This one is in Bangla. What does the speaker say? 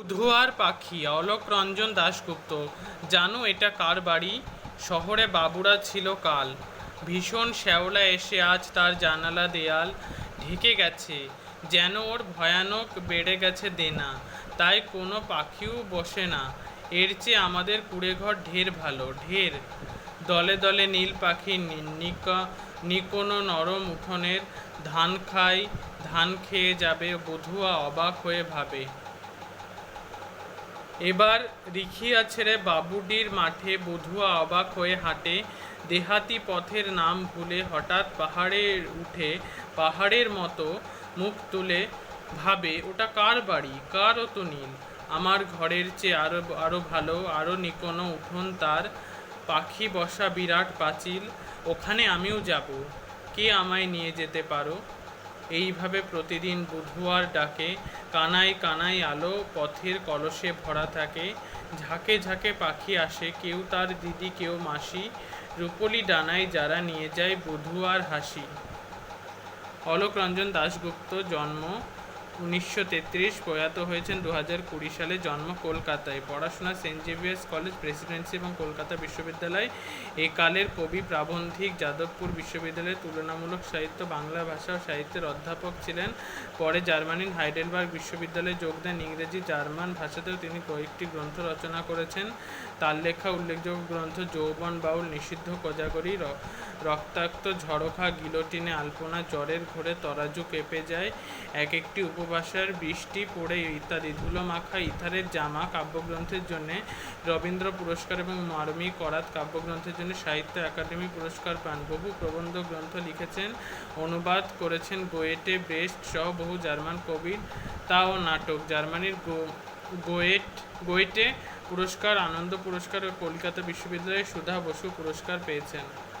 বুধুয়ার পাখি অলোক রঞ্জন দাশগুপ্ত, জানো এটা কার বাড়ি? শহরে বাবুরা ছিল কাল। ভীষণ শ্যাওলা এসে আজ তার জানালা দেয়াল ঢেকে গেছে, যেন ওর ভয়ানক বেড়ে গেছে দেনা। তাই কোনো পাখিও বসে না। এর চেয়ে আমাদের কুড়েঘর ঢের ভালো, ঢের। দলে দলে নীল পাখি নিকোনো নরম উঠোনের ধান খাই ধান খেয়ে যাবে, বধুয়া অবাক হয়ে ভাবে। এবার রিখিয়া ছেড়ে বাবুডির মাঠে, বধুয়া অবাক হয়ে হাঁটে। দেহাতি পথের নাম ভুলে হঠাৎ পাহাড়ে উঠে, পাহাড়ের মতো মুখ তুলে ভাবে, ওটা কার বাড়ি? কার অত নীল। আমার ঘরের চেয়ে আরও আরও ভালো, আরও নিকোনো উঠোন তার। পাখি বসা বিরাট পাঁচিল। ওখানে আমিও যাব। কে আমায় নিয়ে যেতে পারো? এইভাবে প্রতিদিন বুধুয়ার ডাকে, কানায় কানাই আলো, পথের কলসে ভরা থাকে, ঝাঁকে ঝাঁকে পাখি আসে, কেউ তার দিদি, কেউ মাসি, রূপলি ডানায় যারা নিয়ে যায় বুধুয়ার হাসি। অলোক রঞ্জন দাশগুপ্ত জন্ম উনিশশো তেত্রিশ প্রয়াত হয়েছেন দু হাজার কুড়ি সালে, জন্ম কলকাতায়। পড়াশোনা সেন্ট জেভিয়ার্স কলেজ প্রেসিডেন্সি এবং কলকাতা বিশ্ববিদ্যালয়। একালের কবি প্রাবন্ধিক যাদবপুর বিশ্ববিদ্যালয়ের তুলনামূলক সাহিত্য, বাংলা ভাষা ও সাহিত্যের অধ্যাপক ছিলেন। পরে জার্মানির হাইডেলবার্গ বিশ্ববিদ্যালয়ে যোগ দেন। ইংরেজি, জার্মান ভাষাতেও তিনি কয়েকটি গ্রন্থ রচনা করেছেন। তার লেখা উল্লেখযোগ্য গ্রন্থ যৌবন বাউল, নিষিদ্ধ কোজাগরি রক্তাক্ত ঝড়োখা, গিলোটিনে আলপনা, জ্বরের ঘোরে তরাজু কেঁপে যায়। এক একটি উপভাষার বৃষ্টি পড়ে ইত্যাদি। ধুলো মাখা ইথারের জামা, কাব্যগ্রন্থের জন্য রবীন্দ্র পুরস্কার এবং মার্মী করাত কাব্যগ্রন্থের জন্য সাহিত্য একাডেমি পুরস্কার পান। বহু প্রবন্ধ গ্রন্থ লিখেছেন, অনুবাদ করেছেন গোয়েটে, ব্রেস্ট সহ বহু জার্মান কবির। তাও নাটক, জার্মানির গো- গোয়েট, গোয়েটে পুরস্কার, আনন্দ পুরস্কার ও কলকাতা বিশ্ববিদ্যালয়ে সুধা বসু পুরস্কার পেয়েছেন।